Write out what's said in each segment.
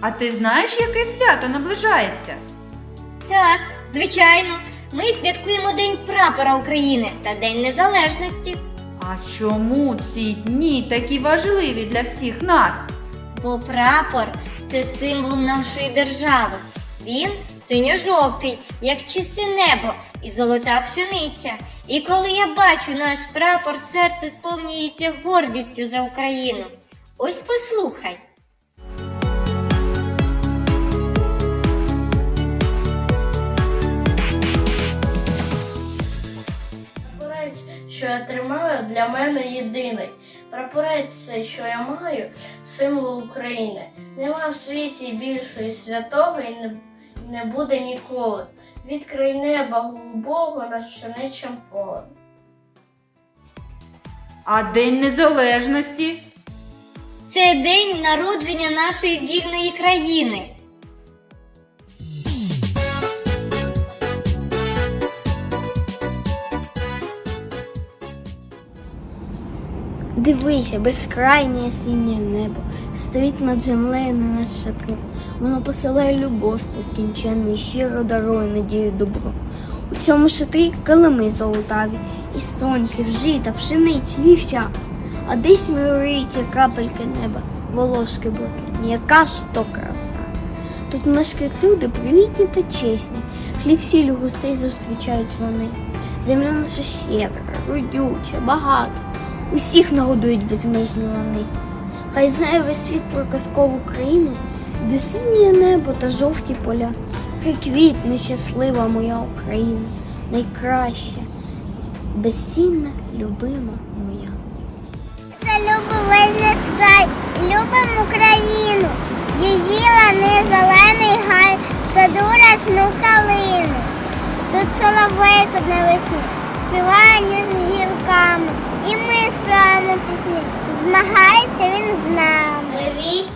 А ти знаєш, яке свято наближається? Так, звичайно, ми святкуємо День прапора України та День Незалежності. А чому ці дні такі важливі для всіх нас? Бо прапор це символ нашої держави. Він синьо-жовтий, як чисте небо і золота пшениця. І коли я бачу наш прапор, серце сповнюється гордістю за Україну. Ось послухай. Що я тримаю, для мене єдиний. Прапорець що я маю, символ України. Нема в світі більшої святого і не, не буде ніколи. Відкрий неба голубого над пшеничим полем. А День Незалежності? Це день народження нашої вільної країни. Дивися, безкрайнє синє небо стоїть над землею на наш шатрив. Воно посилає любов нескінченну і щиро дарує надію добро. У цьому шатрі килими золотаві, і соняхи, жита, пшениці, вівся. А десь міоріті крапельки неба, волошки блакитні, яка ж то краса. Тут мешкають люди привітні та чесні, хліб сіль гусей зустрічають вони. Земля наша щедра, родюча, багата. Усіх нагодують безмежні лани. Хай знає весь світ про казкову країну, де синє небо та жовті поля. Хай квітне щаслива моя Україна, найкраща, безцінна, любима моя. За любов весь наш край, любим Україну, її лани зелений гай, саду рясну калину. Тут соловейко на весні співає ніж гілками, і ми співаємо пісні. Змагається він з нами. Привіт,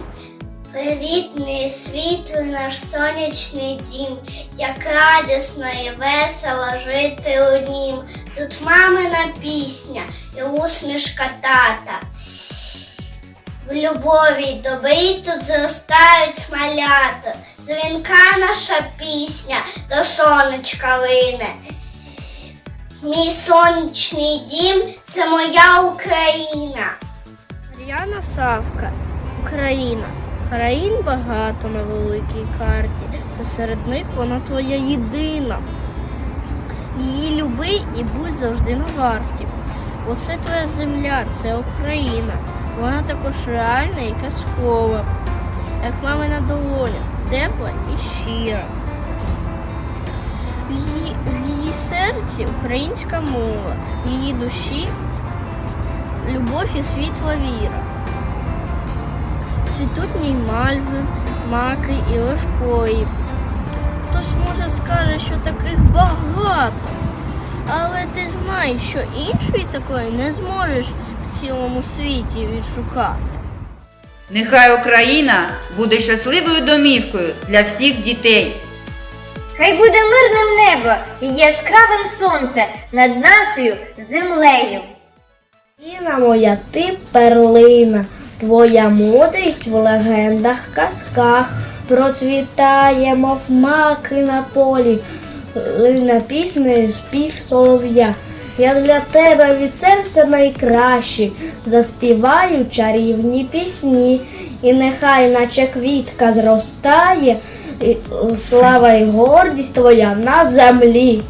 привітний світлий наш сонячний дім, як радісно і весело жити у нім. Тут мамина пісня і усмішка тата. В любові добрі тут зростають малята. Дзвінка наша пісня до сонечка лине. Мій сонячний дім це моя Україна. Мар'яна Савка, Україна. Країн багато на великій карті, та серед них вона твоя єдина. Її люби і будь завжди на варті. Бо це твоя земля, це Україна. Вона також реальна і казкова, як мамина долоня, тепла і щира. Її, серці українська мова, в її душі любов і світла віра. Цвітуть мальви, маки і левкої. Хтось може скаже, що таких багато. Але ти знаєш, що іншої такої не зможеш в цілому світі відшукати. Нехай Україна буде щасливою домівкою для всіх дітей. Хай буде мирним небо і яскравим сонце над нашою землею. Україна моя, ти перлина, твоя мудрість в легендах, казках процвітає, мов маки на полі, лине піснею спів солов'я. Я для тебе від серця найкращі, заспіваю чарівні пісні, і нехай, наче квітка зростає, слава і гордість твоя на землі.